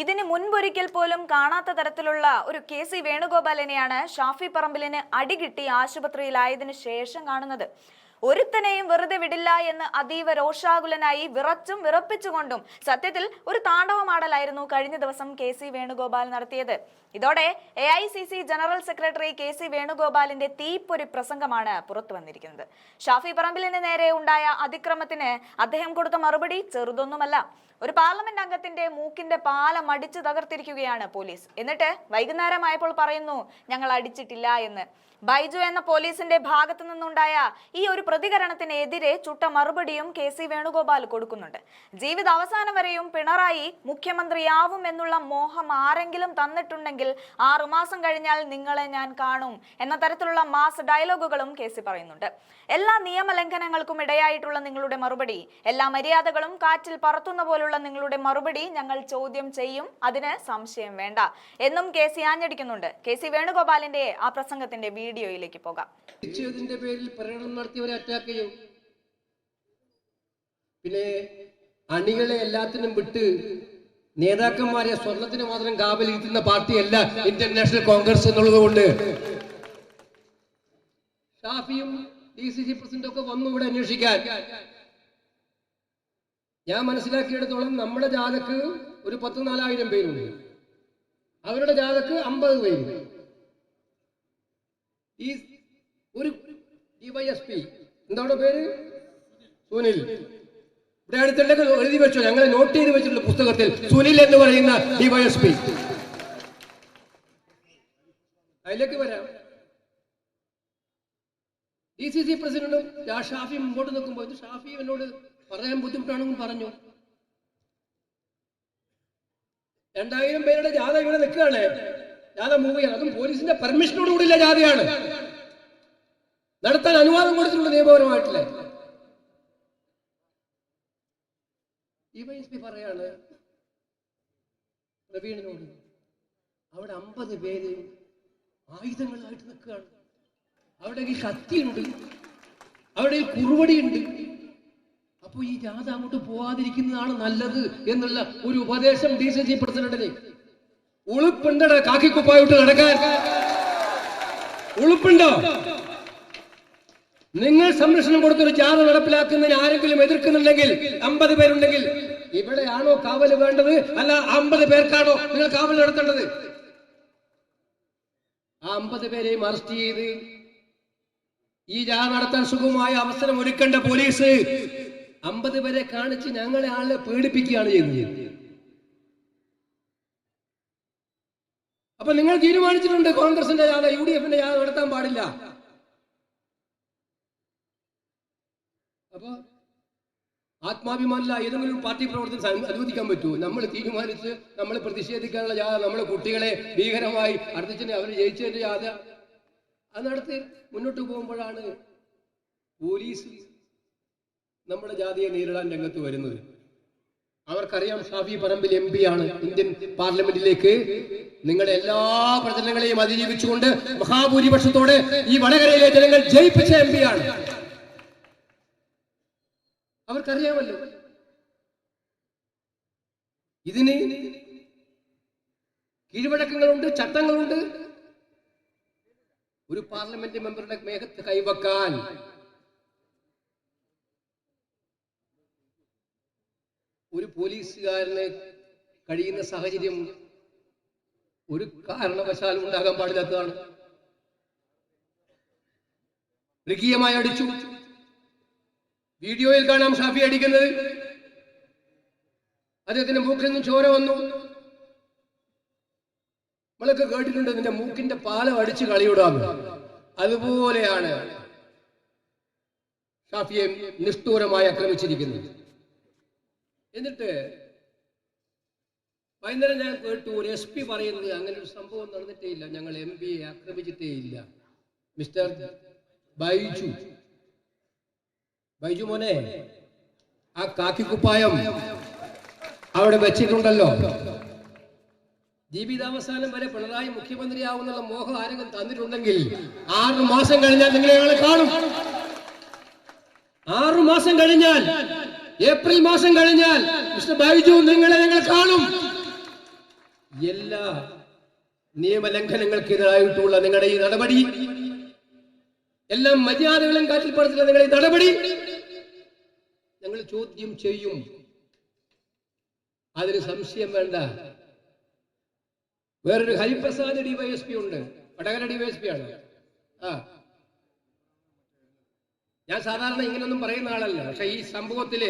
ഇതിന് മുൻപൊരിക്കൽ പോലും കാണാത്ത തരത്തിലുള്ള ഒരു കെ സി വേണുഗോപാലിനെയാണ് ഷാഫി പറമ്പിലിന് അടികിട്ടി ആശുപത്രിയിലായതിനു ശേഷം കാണുന്നത്. ഒരുത്തനെയും വെറുതെ വിടില്ല എന്ന് അതീവ രോഷാകുലനായി വിറച്ചും വിറപ്പിച്ചുകൊണ്ടും സത്യത്തിൽ ഒരു താണ്ഡവമാടലായിരുന്നു കഴിഞ്ഞ ദിവസം കെ സി വേണുഗോപാൽ നടത്തിയത്. ഇതോടെ A I C C general secretary K C വേണുഗോപാലിന്റെ തീപ്പൊരു പ്രസംഗമാണ് പുറത്തു വന്നിരിക്കുന്നത്. ഷാഫി പറമ്പിലിന് നേരെ ഉണ്ടായ അതിക്രമത്തിന് അദ്ദേഹം കൊടുത്ത മറുപടി ചെറുതൊന്നുമല്ല. ഒരു പാർലമെന്റ് അംഗത്തിന്റെ മൂക്കിന്റെ പാലം അടിച്ചു തകർത്തിരിക്കുകയാണ് പോലീസ്. എന്നിട്ട് വൈകുന്നേരമായപ്പോൾ പറയുന്നു ഞങ്ങൾ അടിച്ചിട്ടില്ല എന്ന്. ബൈജു എന്ന പോലീസിന്റെ ഭാഗത്തു നിന്നുണ്ടായ ഈ ഒരു പ്രതികരണത്തിനെതിരെ ചുട്ട മറുപടിയും കെ സി വേണുഗോപാൽ കൊടുക്കുന്നുണ്ട്. ജീവിത അവസാനം വരെയും പിണറായി മുഖ്യമന്ത്രിയാവും എന്നുള്ള മോഹം ആരെങ്കിലും തന്നിട്ടുണ്ടെങ്കിൽ ആറുമാസം കഴിഞ്ഞാൽ നിങ്ങളെ ഞാൻ കാണും എന്ന തരത്തിലുള്ള മാസ് ഡയലോഗുകളും കെ സി പറയുന്നുണ്ട്. എല്ലാ നിയമലംഘനങ്ങൾക്കും ഇടയായിട്ടുള്ള നിങ്ങളുടെ മറുപടി. എല്ലാ മര്യാദകളും കാറ്റിൽ പറത്തുന്ന പോലുള്ള നിങ്ങളുടെ മറുപടി ഞങ്ങൾ ചോദ്യം ചെയ്യും. അതിന് സംശയം വേണ്ട. എന്നും കെ സി ആഞ്ഞടിക്കുന്നുണ്ട്. കെ സി വേണുഗോപാലിന്റെ ആ പ്രസംഗത്തിന്റെ വീഡിയോയിലേക്ക് പോകാം. പേരിൽ നടത്തിയവരെ അറ്റാക്ക് ചെയ്യും. പിന്നെ അണികളെ എല്ലാത്തിനും വിട്ട് നേതാക്കന്മാരെ സ്വർണത്തിന് മാത്രം കാവലിരിക്കുന്ന പാർട്ടിയല്ല ഇന്ത്യൻ നാഷണൽ കോൺഗ്രസ് എന്നുള്ളത് കൊണ്ട്. ഷാഫിയും ഡി സി സി പ്രസിഡന്റും ഒക്കെ വന്നു ഇവിടെ അന്വേഷിക്കാൻ. ഞാൻ മനസ്സിലാക്കിയെടുത്തോളം നമ്മുടെ ജാതക്ക് ഒരു പത്ത് നാലായിരം പേരുണ്ട്. അവരുടെ ജാതക്ക് അമ്പത് പേരുണ്ട്. ഈ ഒരു ഡിവൈഎസ്പി എന്താണ് പേര്? സുനിൽ. ഇവിടെ അടുത്തുണ്ടെങ്കിൽ എഴുതി വെച്ചോ. ഞങ്ങൾ നോട്ട് ചെയ്ത് വെച്ചിട്ടുള്ള പുസ്തകത്തിൽ സുനിൽ എന്ന് പറയുന്ന ഡിവൈഎസ്പി അതിലേക്ക് വരാം. ഡി സി സി പ്രസിഡന്റും ഷാഫി മുമ്പോട്ട് നിൽക്കുമ്പോൾ ഷാഫി എന്നോട് പറയാൻ ബുദ്ധിമുട്ടാണെന്നും പറഞ്ഞു. രണ്ടായിരം പേരുടെ ജാഥ ഇവിടെ നിൽക്കുകയാണ്. ജാഥ മൂവ് ചെയ്യണം. അതും പോലീസിന്റെ പെർമിഷനോട് കൂടിയുള്ള ജാഥയാണ്. നടത്താൻ അനുവാദം കൊടുത്തിട്ടുണ്ട് നിയമപരമായിട്ടില്ല? ഡിവൈഎസ്പി പറയാണ് പ്രവീണിനോട് അവിടെ അമ്പത് പേര് ആയുധങ്ങളായിട്ട് നിൽക്കുകയാണ്. അവിടെ ഈ കത്തിയുണ്ട്. അവിടെ കുറുവടിയുണ്ട്. അപ്പൊ ഈ ജാഥ അങ്ങോട്ട് പോവാതിരിക്കുന്നതാണ് നല്ലത് എന്നുള്ള ഒരു ഉപദേശം ഡി സി സി പ്രസിഡന്റിന്. ഉളുപ്പുണ്ടട കാക്കിക്കുപ്പായിട്ട് നടക്കാൻ. ഉളുപ്പുണ്ടോ? നിങ്ങൾ സംരക്ഷണം കൊടുത്തൊരു ജാഥ നടപ്പിലാക്കുന്നതിന് ആരെങ്കിലും എതിർക്കുന്നുണ്ടെങ്കിൽ അമ്പത് പേരുണ്ടെങ്കിൽ ഇവിടെയാണോ കാവൽ വേണ്ടത്? അല്ല അമ്പത് പേർക്കാണോ നിങ്ങൾ കാവൽ നടത്തേണ്ടത്? ആ അമ്പത് പേരെയും അറസ്റ്റ് ചെയ്ത് ഈ ജാഥ നടത്താൻ സുഖമായ അവസരം ഒരുക്കേണ്ട പോലീസ് അമ്പത് പേരെ കാണിച്ച് ഞങ്ങളെ ആളെ പേടിപ്പിക്കുകയാണ് ചെയ്യുന്നത്. അപ്പൊ നിങ്ങൾ തീരുമാനിച്ചിട്ടുണ്ട് കോൺഗ്രസിന്റെ ജാഥ യു ഡി എഫിന്റെ ജാഥ നടത്താൻ പാടില്ല. അപ്പൊ ആത്മാഭിമാനില്ല ഏതെങ്കിലും പാർട്ടി പ്രവർത്തനം അനുവദിക്കാൻ പറ്റുമോ? നമ്മൾ തീരുമാനിച്ച് നമ്മൾ പ്രതിഷേധിക്കാനുള്ള ജാഥ നമ്മളെ കുട്ടികളെ ഭീകരമായി അർത്ഥിച്ചിട്ട് അവർ ജയിച്ചതിന്റെ ജാഥ. അത് നടത്തി മുന്നോട്ട് പോകുമ്പോഴാണ് പോലീസ് നമ്മുടെ ജാതിയെ നേരിടാൻ രംഗത്ത് വരുന്നത്. അവർക്കറിയാം ഷാഫി പറമ്പിൽ എം പി ആണ്. ഇന്ത്യൻ പാർലമെന്റിലേക്ക് നിങ്ങളുടെ എല്ലാ പ്രചരണങ്ങളെയും അതിജീവിച്ചുകൊണ്ട് മഹാഭൂരിപക്ഷത്തോടെ ഈ വടകരയിലെ ജനങ്ങൾ ജയിപ്പിച്ച എം പി ആണ്. അവർക്കറിയാമല്ലോ. ഇതിന് കീഴ്വഴക്കങ്ങളുണ്ട് ചട്ടങ്ങളുണ്ട്. ഒരു പാർലമെന്റ് മെമ്പറുടെ മേഘത്ത് കൈവക്കാൻ ഒരു പോലീസുകാരന് കഴിയുന്ന സാഹചര്യം ഒരു കാരണവശാലും ഉണ്ടാകാൻ പാടില്ലാത്തതാണ്. മൃഗീയമായി അടിച്ചു. വീഡിയോയിൽ കാണാം ഷാഫി അടിക്കുന്നത്. അദ്ദേഹത്തിന്റെ മൂക്കിൽ നിന്നും ചോര വന്നു. നമ്മളൊക്കെ കേട്ടിട്ടുണ്ട് നിന്റെ മൂക്കിന്റെ പാലം അടിച്ച് കളിയിടാന്ന് അതുപോലെയാണ് ഷാഫിയെ നിഷ്ഠൂരമായി ആക്രമിച്ചിരിക്കുന്നത്. എന്നിട്ട് വൈകുന്നേരം ഞാൻ കേട്ടു ഒരു എസ് പി പറയുന്നത് അങ്ങനെ ഒരു സംഭവം നടന്നിട്ടേ ഇല്ല. ഞങ്ങൾ എം പിയെ ആക്രമിച്ചിട്ടേ ഇല്ല മിസ്റ്റർ ബൈജു. ബൈജു മോനെ ആ കാക്കിക്കുപ്പായം അവിടെ വെച്ചിട്ടുണ്ടല്ലോ. ജീവിതാവസാനം വരെ പിണറായി മുഖ്യമന്ത്രിയാവുന്നുള്ള മോഹം ആരെങ്കിലും തന്നിട്ടുണ്ടെങ്കിൽ ആറു മാസം കഴിഞ്ഞാൽ നിങ്ങളെ കാണും. ആറു മാസം കഴിഞ്ഞാൽ ഏപ്രിൽ മാസം കഴിഞ്ഞാൽ മിസ്റ്റർ ബൈജു നിങ്ങളെ ഞങ്ങൾ കാണും. എല്ലാ നിയമലംഘനങ്ങൾക്കെതിരായിട്ടുള്ള നിങ്ങളുടെ ഈ നടപടി എല്ലാ മര്യാദകളും കാറ്റിൽപ്പെടുത്തുന്ന നിങ്ങളുടെ ഈ നടപടി ഞങ്ങൾ ചോദ്യം ചെയ്യും. അതിന് സംശയം വേണ്ട. വേറൊരു ഹരിപ്രസാദ് ഡിവൈഎസ്പി ഉണ്ട്. വടകര ഡിവൈഎസ്പി ആണ് ആ. ഞാൻ സാധാരണ ഇങ്ങനെയൊന്നും പറയുന്ന ആളല്ല. പക്ഷെ ഈ സംഭവത്തിൽ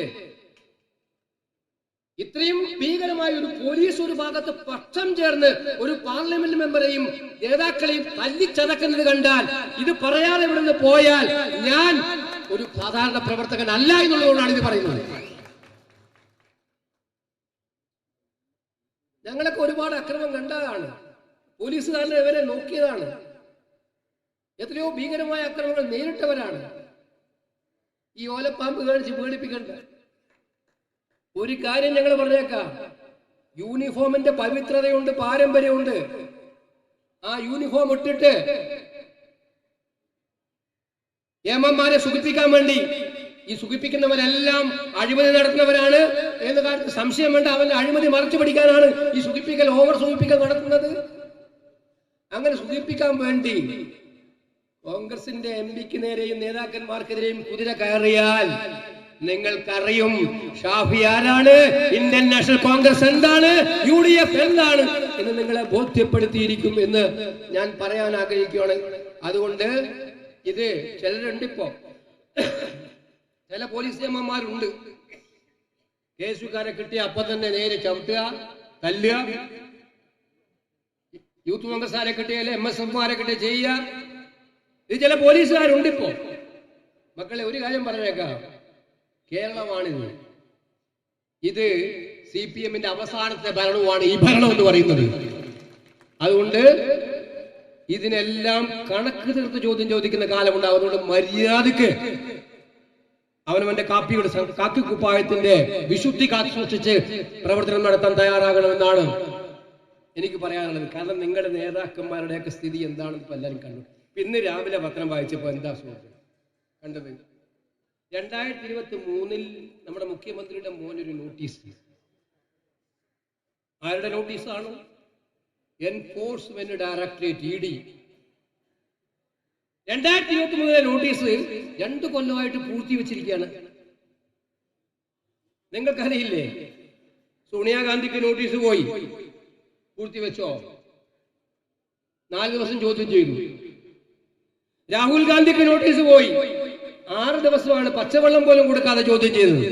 ഇത്രയും ഭീകരമായ ഒരു പോലീസ് ഒരു ഭാഗത്ത് പക്ഷം ചേർന്ന് ഒരു പാർലമെന്റ് മെമ്പറെയും നേതാക്കളെയും തല്ലിച്ചതക്കുന്നത് കണ്ടാൽ ഇത് പറയാതെ ഇവിടുന്ന് പോയാൽ ഞാൻ ഒരു സാധാരണ പ്രവർത്തകൻ അല്ല എന്നുള്ളതുകൊണ്ടാണ് ഇത് പറയുന്നത്. ഞങ്ങളൊക്കെ ഒരുപാട് അക്രമം കണ്ടതാണ്. പോലീസുകാരനെ ഇവരെ നോക്കിയതാണ്. എത്രയോ ഭീകരമായ അക്രമങ്ങൾ നേരിട്ടവരാണ്. ഈ ഓലപ്പാമ്പ് കാണിച്ച് പേടിപ്പിക്കണ്ട ഒരു കാര്യം ഞങ്ങൾ പറഞ്ഞേക്കാം. യൂണിഫോമിന്റെ പവിത്രതയുണ്ട് പാരമ്പര്യമുണ്ട്. ആ യൂണിഫോം ഇട്ടിട്ട് ഏമന്മാരെ സുഖിപ്പിക്കാൻ വേണ്ടി ഈ സുഖിപ്പിക്കുന്നവരെല്ലാം അഴിമതി നടത്തുന്നവരാണ് ഏത് കാര്യത്തിൽ സംശയം വേണ്ട അവന്റെ അഴിമതി മറച്ചു പിടിക്കാനാണ് ഈ സുഖിപ്പിക്കൽ ഓവർ സുഖിപ്പിക്കൽ നടത്തുന്നത്. അങ്ങനെ സുഖിപ്പിക്കാൻ വേണ്ടി കോൺഗ്രസിന്റെ എം പിക്ക് നേരെയും നേതാക്കന്മാർക്കെതിരെയും കുതിര കയറിയാൽ നിങ്ങൾക്കറിയും ഷാഫി ആരാണ്? ഇന്ത്യൻ നാഷണൽ കോൺഗ്രസ് എന്താണ്? യു ഡി എഫ് എന്താണ്? എന്ന് നിങ്ങളെ ബോധ്യപ്പെടുത്തിയിരിക്കും എന്ന് ഞാൻ പറയാൻ ആഗ്രഹിക്കുകയാണ്. അതുകൊണ്ട് ഇത് ചിലരുണ്ട് ഇപ്പോ ചില പോലീസ് നിയമന്മാരുണ്ട് കേസുകാരെ കിട്ടിയ അപ്പൊ തന്നെ നേരെ ചവിട്ടുക തല്ലുക. യൂത്ത് കോൺഗ്രസ്സുകാരെ കിട്ടിയാൽ എം എസ് എഫ്മാരെ കിട്ടിയ ചെയ്യുക. ഇത് ചില പോലീസുകാരുണ്ട് ഇപ്പോ മക്കളെ ഒരു കാര്യം പറഞ്ഞേക്കാം. കേരളമാണിത്. ഇത് സി പി എമ്മിന്റെ അവസാനത്തെ ഭരണമാണ് ഈ ഭരണം എന്ന് പറയുന്നത്. അതുകൊണ്ട് ഇതിനെല്ലാം കണക്ക് തീർത്ത് ചോദ്യം ചോദിക്കുന്ന കാലമുണ്ട് അതുകൊണ്ട് മര്യാദയ്ക്ക് അവനവന്റെ കാപ്പിയുടെ കാക്കി കുപ്പായത്തിന്റെ വിശുദ്ധി കാത്തു സൂക്ഷിച്ച് പ്രവർത്തനം നടത്താൻ തയ്യാറാകണമെന്നാണ് എനിക്ക് പറയാനുള്ളത്. കാരണം നിങ്ങളുടെ നേതാക്കന്മാരുടെയൊക്കെ സ്ഥിതി എന്താണെന്ന് ഇപ്പൊ എല്ലാവരും കണ്ടു. ഇന്ന് രാവിലെ പത്രം വായിച്ചപ്പോൾ എന്താ സുഹൃത്ത്? കണ്ടത്? രണ്ടായിരത്തി ഇരുപത്തി മൂന്നിൽ നമ്മുടെ മുഖ്യമന്ത്രിയുടെ മോനൊരു നോട്ടീസ്. ആരുടെ നോട്ടീസാണ്? Enforcement directorate E D. രണ്ടായിരത്തി ഇരുപത്തി മൂന്നിലെ നോട്ടീസ് രണ്ട് കൊല്ലമായിട്ട് പൂർത്തി വെച്ചിരിക്കുകയാണ്. നിങ്ങൾക്കറിയില്ലേ? സോണിയാഗാന്ധിക്ക് നോട്ടീസ് പോയി. പൂർത്തി വെച്ചോ? നാല് ദിവസം ചോദ്യം ചെയ്തു. രാഹുൽ ഗാന്ധിക്ക് നോട്ടീസ് പോയി. ആറ് ദിവസമാണ് പച്ചവെള്ളം പോലും കൊടുക്കാതെ ചോദ്യം ചെയ്തത്.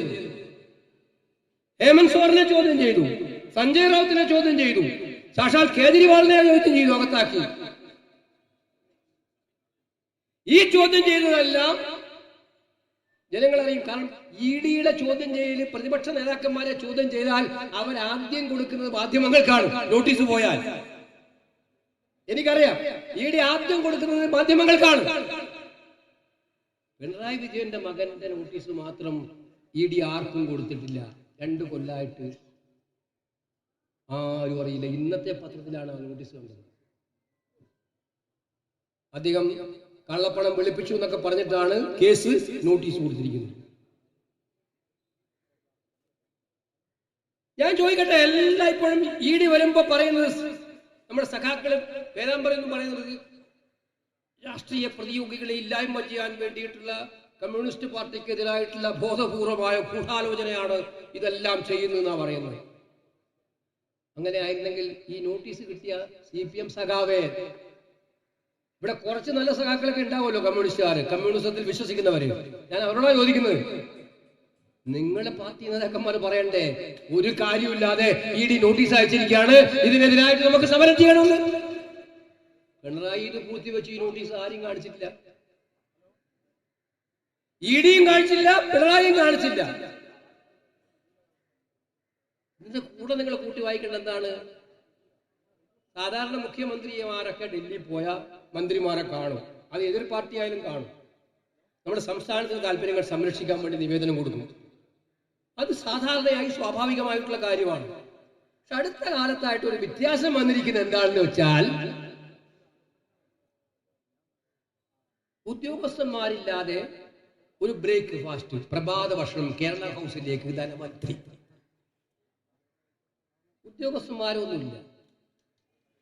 ഹേമന്ത് സോറിനെ ചോദ്യം ചെയ്തു. സഞ്ജയ് റാവത്തിനെ ചോദ്യം ചെയ്തു. സാക്ഷാൽ കേജ്രിവാളിനെ ചോദ്യം ചെയ്തു അകത്താക്കി. ഈ ചോദ്യം ചെയ്തതെല്ലാം ജനങ്ങളറിയും കാരണം ഇ ഡിയുടെ ചോദ്യം ചെയ്യൽ പ്രതിപക്ഷ നേതാക്കന്മാരെ ചോദ്യം ചെയ്താൽ അവർ ആദ്യം കൊടുക്കുന്നത് മാധ്യമങ്ങൾക്കാണ്. നോട്ടീസ് പോയാൽ. എനിക്കറിയാം. ഇ ഡി ആദ്യം കൊടുക്കുന്നത് മാധ്യമങ്ങൾക്കാണ്. പിണറായി വിജയന്റെ മകന്റെ നോട്ടീസ് മാത്രം ഇ ഡി ആർക്കും കൊടുത്തിട്ടില്ല. രണ്ട് കൊല്ലായിട്ട് ആരും അറിയില്ല. ഇന്നത്തെ പത്രത്തിലാണ് ആ നോട്ടീസ് കണ്ടത്. അദ്ദേഹം കള്ളപ്പണം വെളുപ്പിച്ചു എന്നൊക്കെ പറഞ്ഞിട്ടാണ് കേസ് നോട്ടീസ് കൊടുത്തിരിക്കുന്നത്. ഞാൻ ചോദിക്കട്ടെ എല്ലാ ഇപ്പോഴും ഇ ഡി വരുമ്പോ പറയുന്നത് നമ്മുടെ സഖാക്കൾ വേദാമ്പരം എന്ന് പറയുന്നത് രാഷ്ട്രീയ പ്രതിയോഗികളെ ഇല്ലായ്മ ചെയ്യാൻ വേണ്ടിയിട്ടുള്ള കമ്മ്യൂണിസ്റ്റ് പാർട്ടിക്കെതിരായിട്ടുള്ള ബോധപൂർവമായ ഗൂഢാലോചനയാണ് ഇതെല്ലാം ചെയ്യുന്നതെന്നാണ് പറയുന്നത്. അങ്ങനെ ആയിരുന്നെങ്കിൽ ഈ നോട്ടീസ് കിട്ടിയ സി പി എം സഖാവേ ഇവിടെ കുറച്ച് നല്ല സഖാക്കളൊക്കെ ഉണ്ടാവുമല്ലോ കമ്മ്യൂണിസ്റ്റുകാർ കമ്മ്യൂണിസത്തിൽ വിശ്വസിക്കുന്നവര്. ഞാൻ അവരോടാണ് ചോദിക്കുന്നത് നിങ്ങളെ പാർട്ടി നേതാക്കന്മാർ പറയണ്ടേ? ഒരു കാര്യമില്ലാതെ ഇ ഡി നോട്ടീസ് അയച്ചിരിക്കുകയാണ്. ഇതിനെതിരായിട്ട് നമുക്ക് സമരം ചെയ്യണമെന്ന് പിണറായി ഇത് പൂർത്തിവെച്ച് ഈ നോട്ടീസ് ആരും കാണിച്ചിട്ടില്ല. ഇ ഡിയും കാണിച്ചില്ല പിണറായിയും കാണിച്ചില്ല. ഇതിന്റെ കൂടെ നിങ്ങൾ കൂട്ടി വായിക്കേണ്ട എന്താണ്? സാധാരണ മുഖ്യമന്ത്രിമാരൊക്കെ ഡൽഹി പോയ മന്ത്രിമാരെ കാണും. അത് എതിർ പാർട്ടി ആയാലും കാണും. നമ്മുടെ സംസ്ഥാനത്തിന് താല്പര്യങ്ങൾ സംരക്ഷിക്കാൻ വേണ്ടി നിവേദനം കൊടുക്കും അത് സാധാരണയായി സ്വാഭാവികമായിട്ടുള്ള കാര്യമാണ്. പക്ഷെ അടുത്ത കാലത്തായിട്ട് ഒരു വ്യത്യാസം വന്നിരിക്കുന്നത് എന്താണെന്ന് വെച്ചാൽ ഉദ്യോഗസ്ഥന്മാരില്ലാതെ ഒരു ബ്രേക്ക് ഫാസ്റ്റ് പ്രഭാത ഭക്ഷണം കേരള ഹൗസിലേക്ക് ധനമന്ത്രി ഉദ്യോഗസ്ഥന്മാരൊന്നുമില്ല.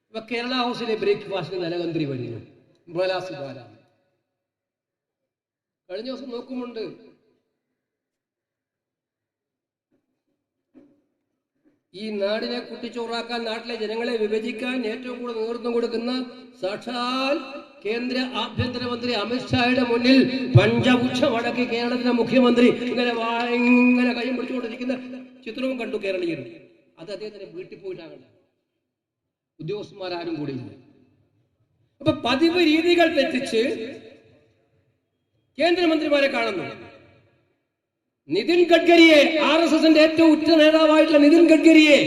ഇപ്പൊ കേരള ഹൗസിലെ ബ്രേക്ക്ഫാസ്റ്റ് ധനമന്ത്രി വരുന്നു നിർമ്മലാ കഴിഞ്ഞ ദിവസം നോക്കുമുണ്ട് ഈ നാടിനെ കുട്ടിച്ചോറാക്കാൻ നാട്ടിലെ ജനങ്ങളെ വിഭജിക്കാൻ ഏറ്റവും കൂടുതൽ നേതൃത്വം കൊടുക്കുന്ന സാക്ഷാൽ കേന്ദ്ര ആഭ്യന്തരമന്ത്രി അമിത്ഷായുടെ മുന്നിൽ പഞ്ചപുച്ഛമടക്കി കേരളത്തിലെ മുഖ്യമന്ത്രി ഇങ്ങനെ ഇങ്ങനെ കൈയും പിടിച്ചുകൊണ്ടിരിക്കുന്ന ചിത്രവും കണ്ടു കേരളീയർ അത് അദ്ദേഹത്തിന്റെ വീട്ടിൽ പോയിട്ടാകണ്ട ഉദ്യോഗസ്ഥന്മാരാരും കൂടിയില്ല. അപ്പൊ പതിവ് രീതികൾ തെറ്റിച്ച് കേന്ദ്രമന്ത്രിമാരെ കാണുന്നു. നിതിൻ ഗഡ്കരിയെ ആർ എസ് എസിന്റെ ഏറ്റവും ഉറ്റ നേതാവായിട്ടുള്ള നിതിൻ ഗഡ്കരിയെ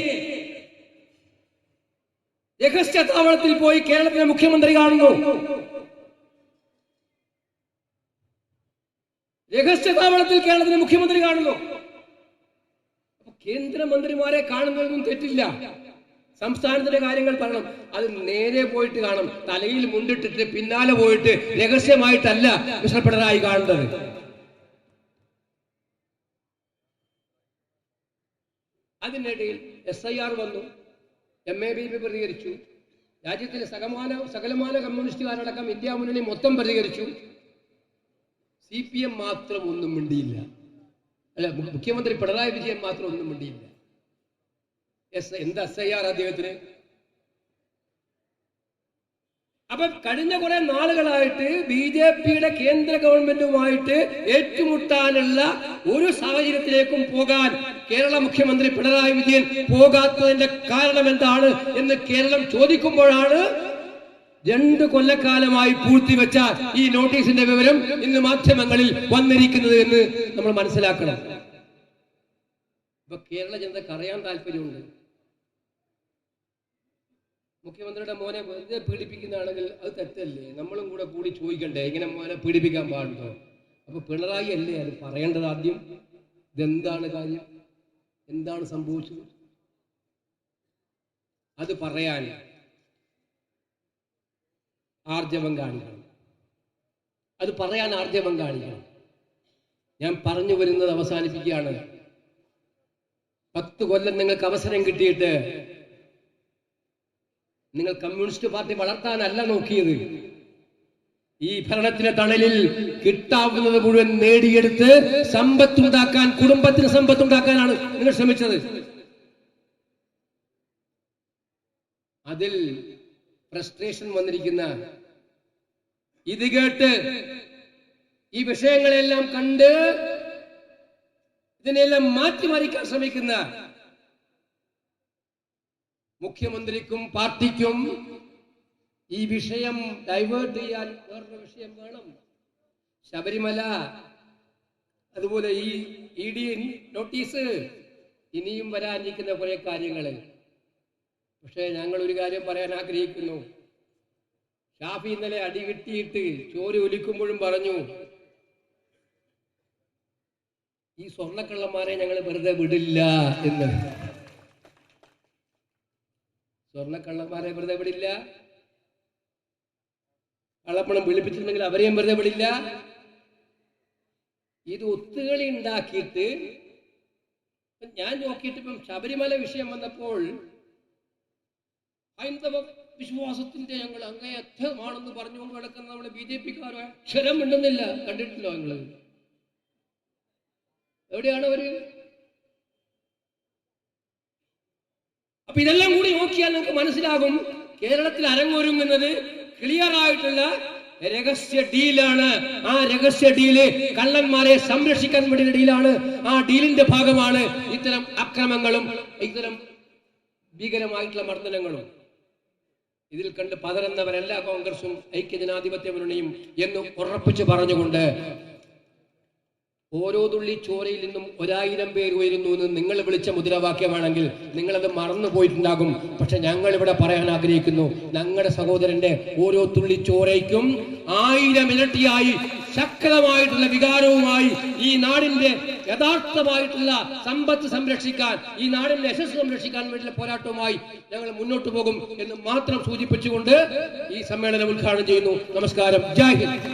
രഹസ്യ താവളത്തിൽ പോയി കേരളത്തിലെ മുഖ്യമന്ത്രി കാണുന്നു. രഹസ്യ താവളത്തിൽ കേരളത്തിലെ മുഖ്യമന്ത്രി കാണുന്നു. കേന്ദ്രമന്ത്രിമാരെ കാണുന്നതൊന്നും തെറ്റില്ല. സംസ്ഥാനത്തിന്റെ കാര്യങ്ങൾ പറയണം. അത് നേരെ പോയിട്ട് കാണും തലയിൽ മുണ്ടിട്ടിട്ട് പിന്നാലെ പോയിട്ട് രഹസ്യമായിട്ടല്ല മിസ്റ്റർ കാണേണ്ടത് അതിനിടയിൽ എസ് ഐ ആർ വന്നു. എം എ ബി പി പ്രതികരിച്ചു. രാജ്യത്തിലെ സകമാന സകലമാന കമ്മ്യൂണിസ്റ്റുകാരടക്കം ഇന്ത്യ മുന്നണി മൊത്തം പ്രതികരിച്ചു. സി പി എം മാത്രം ഒന്നും മിണ്ടിയില്ല. അല്ല മുഖ്യമന്ത്രി പിണറായി വിജയൻ മാത്രം ഒന്നും മിണ്ടിയില്ല. എസ് എന്താ എസ് ഐ ആർ അദ്ദേഹത്തിന്? അപ്പൊ കഴിഞ്ഞ കുറെ നാളുകളായിട്ട് ബി ജെ പിയുടെ കേന്ദ്ര ഗവൺമെന്റുമായിട്ട് ഏറ്റുമുട്ടാനുള്ള ഒരു സാഹചര്യത്തിലേക്കും പോകാൻ കേരള മുഖ്യമന്ത്രി പിണറായി വിജയൻ പോകാത്തതിന്റെ കാരണം എന്താണ് എന്ന് കേരളം ചോദിക്കുമ്പോഴാണ് രണ്ട് കൊല്ലക്കാലമായി പൂഴ്ത്തിവെച്ച ഈ നോട്ടീസിന്റെ വിവരം ഇന്ന് മാധ്യമങ്ങളിൽ വന്നിരിക്കുന്നത് എന്ന് നമ്മൾ മനസ്സിലാക്കണം. ഇപ്പൊ കേരള ജനതക്ക് അറിയാൻ താല്പര്യമുണ്ട്. മുഖ്യമന്ത്രിയുടെ മോനെ വെറുതെ പീഡിപ്പിക്കുന്നതാണെങ്കിൽ അത് തെറ്റല്ലേ? നമ്മളും കൂടെ കൂടി ചോദിക്കണ്ടേ? ഇങ്ങനെ മോനെ പീഡിപ്പിക്കാൻ പാടുണ്ടോ? അപ്പൊ പിണറായി അല്ലേ അത് പറയേണ്ടത് ആദ്യം? ഇതെന്താണ് കാര്യം? എന്താണ് സംഭവിച്ചത്? അത് പറയാൻ ആർജവം കാണിക്കണം. അത് പറയാൻ ആർജവം കാണിക്കണം. ഞാൻ പറഞ്ഞു വരുന്നത് അവസാനിപ്പിക്കുകയാണ്. പത്ത് കൊല്ലം നിങ്ങൾക്ക് അവസരം കിട്ടിയിട്ട് നിങ്ങൾ കമ്മ്യൂണിസ്റ്റ് പാർട്ടി വളർത്താനല്ല നോക്കിയത്. ഈ ഭരണത്തിന്റെ തണലിൽ കിട്ടാവുന്നത് മുഴുവൻ നേടിയെടുത്ത് സമ്പത്ത് ഉണ്ടാക്കാൻ കുടുംബത്തിന് സമ്പത്ത് ഉണ്ടാക്കാനാണ് നിങ്ങൾ ശ്രമിച്ചത്. അതിൽ ഫ്രസ്ട്രേഷൻ വന്നിരിക്കുന്ന ഇത് കേട്ട് ഈ വിഷയങ്ങളെല്ലാം കണ്ട് ഇതിനെല്ലാം മാറ്റിമറിക്കാൻ ശ്രമിക്കുന്ന മുഖ്യമന്ത്രിക്കും പാർട്ടിക്കും ഈ വിഷയം ഡൈവേർട്ട് ചെയ്യാൻ വേറൊരു വിഷയം വേണം. ശബരിമല അതുപോലെ ഈ ഇ ഡി നോട്ടീസ് ഇനിയും വരാനിരിക്കുന്ന കുറെ കാര്യങ്ങൾ പക്ഷേ ഞങ്ങൾ ഒരു കാര്യം പറയാൻ ആഗ്രഹിക്കുന്നു. ഷാഫി ഇന്നലെ അടി കിട്ടിയിട്ട് ചോര ഒലിക്കുമ്പോഴും പറഞ്ഞു ഈ സ്വർണക്കള്ളന്മാരെ ഞങ്ങൾ വെറുതെ വിടില്ല എന്ന്. സ്വർണക്കള്ളന്മാരെ വെറുതെ വിടില്ല. കള്ളപ്പണം വിളിപ്പിച്ചിട്ടുണ്ടെങ്കിൽ അവരെയും വെറുതെ വിടില്ല. ഇത് ഒത്തുകളി ഉണ്ടാക്കിയിട്ട് ഞാൻ നോക്കിയിട്ട് ഇപ്പം ശബരിമല വിഷയം വന്നപ്പോൾ ഹൈന്ദവ വിശ്വാസത്തിന്റെ ഞങ്ങൾ അങ്ങേയറ്റമാണെന്ന് പറഞ്ഞുകൊണ്ട് കിടക്കുന്ന നമ്മുടെ ബി ജെ പിക്കാരോ അക്ഷരം മിണ്ടുന്നില്ല. കണ്ടിട്ടില്ലോ ഞങ്ങൾ എവിടെയാണ് അവർ? അപ്പൊ ഇതെല്ലാം കൂടി നോക്കിയാൽ നമുക്ക് മനസ്സിലാകും കേരളത്തിൽ അരങ്ങൊരുങ്ങുന്നത് ക്ലിയർ ആയിട്ടുള്ള രഹസ്യ ഡീലാണ് ആ രഹസ്യ ഡീൽ കള്ളന്മാരെ സംരക്ഷിക്കാൻ വേണ്ടിയുള്ള ഡീലാണ് ആ ഡീലിന്റെ ഭാഗമാണ് ഇത്തരം അക്രമങ്ങളും ഇത്തരം ഭീകരമായിട്ടുള്ള മർദ്ദനങ്ങളും. ഇതിൽ കണ്ട് പതറുന്നവരല്ല കോൺഗ്രസും ഐക്യജനാധിപത്യ മുന്നണിയും എന്ന് ഉറപ്പിച്ചു പറഞ്ഞുകൊണ്ട് ഓരോ തുള്ളി ചോരയിൽ നിന്നും ഒരായിരം പേർ ഉയരുന്നു എന്ന് നിങ്ങൾ വിളിച്ച മുദ്രാവാക്യമാണെങ്കിൽ നിങ്ങളത് മറന്നു പോയിട്ടുണ്ടാകും. പക്ഷെ ഞങ്ങൾ ഇവിടെ പറയാൻ ആഗ്രഹിക്കുന്നു ഞങ്ങളുടെ സഹോദരന്റെ ഓരോ തുള്ളി ചോരയ്ക്കും ആയിരം ഇരട്ടിയായി ശക്തമായിട്ടുള്ള വികാരവുമായി ഈ നാടിന്റെ യഥാർത്ഥമായിട്ടുള്ള സമ്പത്ത് സംരക്ഷിക്കാൻ ഈ നാടിന്റെ യശസ് സംരക്ഷിക്കാൻ വേണ്ടിയുള്ള പോരാട്ടവുമായി ഞങ്ങൾ മുന്നോട്ട് പോകും എന്ന് മാത്രം സൂചിപ്പിച്ചുകൊണ്ട് ഈ സമ്മേളനം ഉദ്ഘാടനം ചെയ്യുന്നു. നമസ്കാരം. ജയ് ഹിന്ദ്.